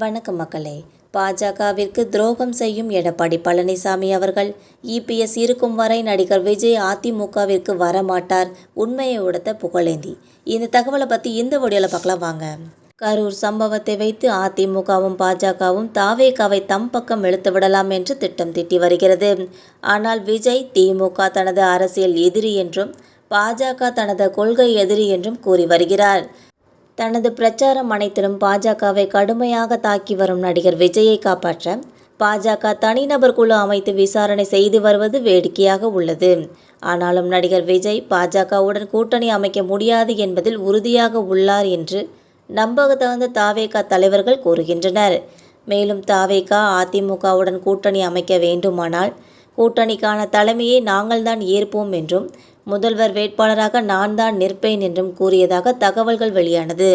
வணக்கம் மக்களே. பாஜகவிற்கு துரோகம் செய்யும் எடப்பாடி பழனிசாமி அவர்கள் இபிஎஸ் இருக்கும் வரை நடிகர் விஜய் அதிமுகவிற்கு வரமாட்டார். உண்மையை உடைத்த புகழேந்தி. இந்த தகவலை பற்றி இந்த வீடியோவில் பார்க்கலாம் வாங்க. கரூர் சம்பவத்தை வைத்து அதிமுகவும் பாஜகவும் தாவேகாவை தம் பக்கம் இழுத்து விடலாம் என்று திட்டம் திட்டி வருகிறது. ஆனால் விஜய் திமுக தனது அரசியல் எதிரி என்றும் பாஜக தனது கொள்கை எதிரி என்றும் கூறி வருகிறார். தனது பிரச்சாரம் அனைத்திலும் பாஜகவை கடுமையாக தாக்கி வரும் நடிகர் விஜயை காப்பாற்ற பாஜக தனிநபர் குழு அமைத்து விசாரணை செய்து வருவது வேடிக்கையாக உள்ளது. ஆனாலும் நடிகர் விஜய் பாஜகவுடன் கூட்டணி அமைக்க முடியாது என்பதில் உறுதியாக உள்ளார் என்று நம்பகத்தகுந்த தாவேகா தலைவர்கள் கூறுகின்றனர். மேலும் தாவேகா அதிமுகவுடன் கூட்டணி அமைக்க வேண்டுமானால் கூட்டணிக்கான தலைமையை நாங்கள்தான் ஏற்போம் என்றும் முதல்வர் வேட்பாளராக நான் தான் நிற்பேன் என்றும் கூறியதாக தகவல்கள் வெளியானது.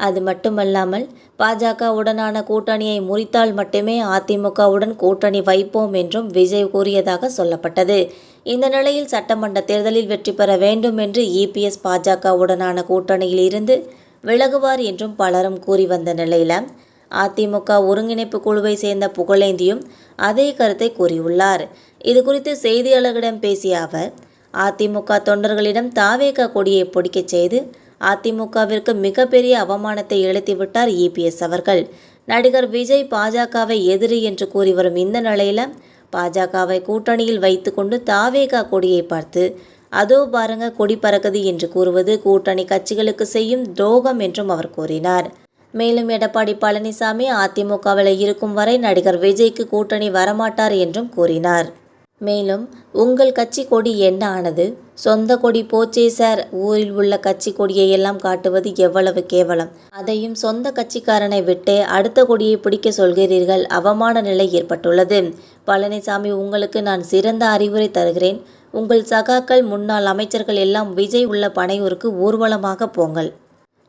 அது மட்டுமல்லாமல் பாஜகவுடனான கூட்டணியை முறித்தால் மட்டுமே அதிமுகவுடன் கூட்டணி வைப்போம் என்றும் விஜய் கூறியதாக சொல்லப்பட்டது. இந்த நிலையில் சட்டமன்ற தேர்தலில் வெற்றி பெற வேண்டும் என்று இபிஎஸ் பாஜகவுடனான கூட்டணியில் இருந்து விலகுவார் என்றும் பலரும் கூறி வந்த நிலையில் அதிமுக ஒருங்கிணைப்பு குழுவை சேர்ந்த புகழேந்தியும் அதே கருத்தை கூறியுள்ளார். இது குறித்து செய்தியாளர்களிடம் பேசிய அவர் அதிமுக தொண்டர்களிடம் தாவேக கொடியை பொடிக்கச் செய்து அதிமுகவிற்கு மிகப்பெரிய அவமானத்தை இழுத்திவிட்டார் இபிஎஸ் அவர்கள். நடிகர் விஜய் பாஜகவை எதிரி என்று கூறி வரும் இந்த நிலையில பாஜகவை கூட்டணியில் வைத்துக்கொண்டு தாவேகா கொடியை பார்த்து அதோ பாருங்க கொடி பறக்குது என்று கூறுவது கூட்டணி கட்சிகளுக்கு செய்யும் துரோகம் என்றும் அவர் கூறினார். மேலும் எடப்பாடி பழனிசாமி அதிமுகவில் இருக்கும் வரை நடிகர் விஜய்க்கு கூட்டணி வரமாட்டார் என்றும் கூறினார். மேலும் உங்கள் கட்சி கொடி என்ன ஆனது? சொந்த கொடி போச்சே சார். ஊரில் உள்ள கட்சி கொடியை எல்லாம் காட்டுவது எவ்வளவு கேவலம். அதையும் சொந்த கட்சிக்காரனை விட்டு அடுத்த கொடியை பிடிக்க சொல்கிறீர்கள். அவமான நிலை ஏற்பட்டுள்ளது. பழனிசாமி உங்களுக்கு நான் சிறந்த அறிவுரை தருகிறேன். உங்கள் சகாக்கள் முன்னாள் அமைச்சர்கள் எல்லாம் விஜய் உள்ள பனையூருக்கு ஊர்வலமாக போங்கள்.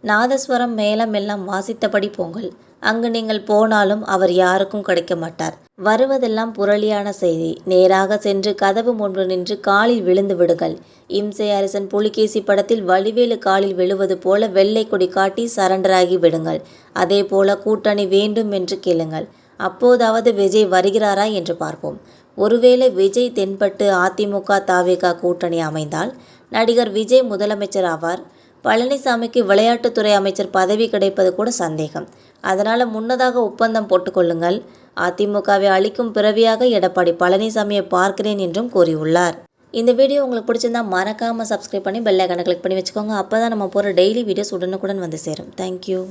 நாதஸ்வரம் மேளம் எல்லாம் வாசித்தபடி போங்கள். அங்கு நீங்கள் போனாலும் அவர் யாருக்கும் கிடைக்க மாட்டார். வருவதெல்லாம் புரளியான செய்தி. நேராக சென்று கதவு முன்பு நின்று காலில் விழுந்து விடுங்கள். இம்சை அரசன் புலிகேசி படத்தில் வலிவேலு காலில் விழுவது போல வெள்ளை கொடி காட்டி சரண்டராகி விடுங்கள். அதே போல கூட்டணி வேண்டும் என்று கேளுங்கள். அப்போதாவது விஜய் வருகிறாரா என்று பார்ப்போம். ஒருவேளை விஜய் தென்பட்டு அதிமுக தாவேகா கூட்டணி அமைந்தால் நடிகர் விஜய் முதலமைச்சர் ஆவார். பழனிசாமிக்கு விளையாட்டுத்துறை அமைச்சர் பதவி கிடைப்பது கூட சந்தேகம். அதனால் முன்னதாக ஒப்பந்தம் போட்டுக்கொள்ளுங்கள். அதிமுகவை அளிக்கும் பிறவியாக எடப்பாடி பழனிசாமியை பார்க்கிறேன் என்றும் கூறியுள்ளார். இந்த வீடியோ உங்களுக்கு பிடிச்சிருந்தா மறக்காமல் சப்ஸ்கிரைப் பண்ணி பெல் ஐக்கானை கிளிக் பண்ணி வச்சுக்கோங்க. அப்போ தான் நம்ம போகிற டெய்லி வீடியோஸ் உடனுக்குடன் வந்து சேரும். தேங்க்யூ